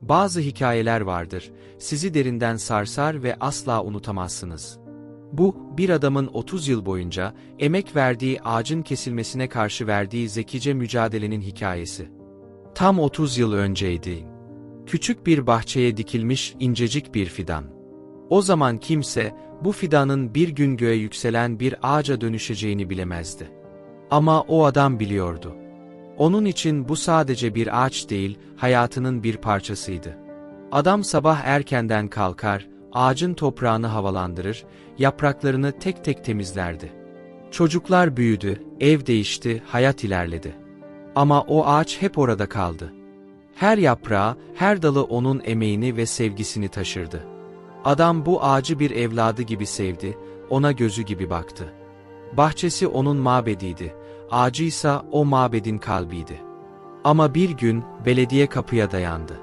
Bazı hikayeler vardır, sizi derinden sarsar ve asla unutamazsınız. Bu, bir adamın 30 yıl boyunca emek verdiği ağacın kesilmesine karşı verdiği zekice mücadelenin hikayesi. Tam 30 yıl önceydi. Küçük bir bahçeye dikilmiş incecik bir fidan. O zaman kimse, bu fidanın bir gün göğe yükselen bir ağaca dönüşeceğini bilemezdi. Ama o adam biliyordu. Onun için bu sadece bir ağaç değil, hayatının bir parçasıydı. Adam sabah erkenden kalkar, ağacın toprağını havalandırır, yapraklarını tek tek temizlerdi. Çocuklar büyüdü, ev değişti, hayat ilerledi. Ama o ağaç hep orada kaldı. Her yaprağı, her dalı onun emeğini ve sevgisini taşırdı. Adam bu ağacı bir evladı gibi sevdi, ona gözü gibi baktı. Bahçesi onun mabediydi, ağacıysa o mabedin kalbiydi. Ama bir gün belediye kapıya dayandı.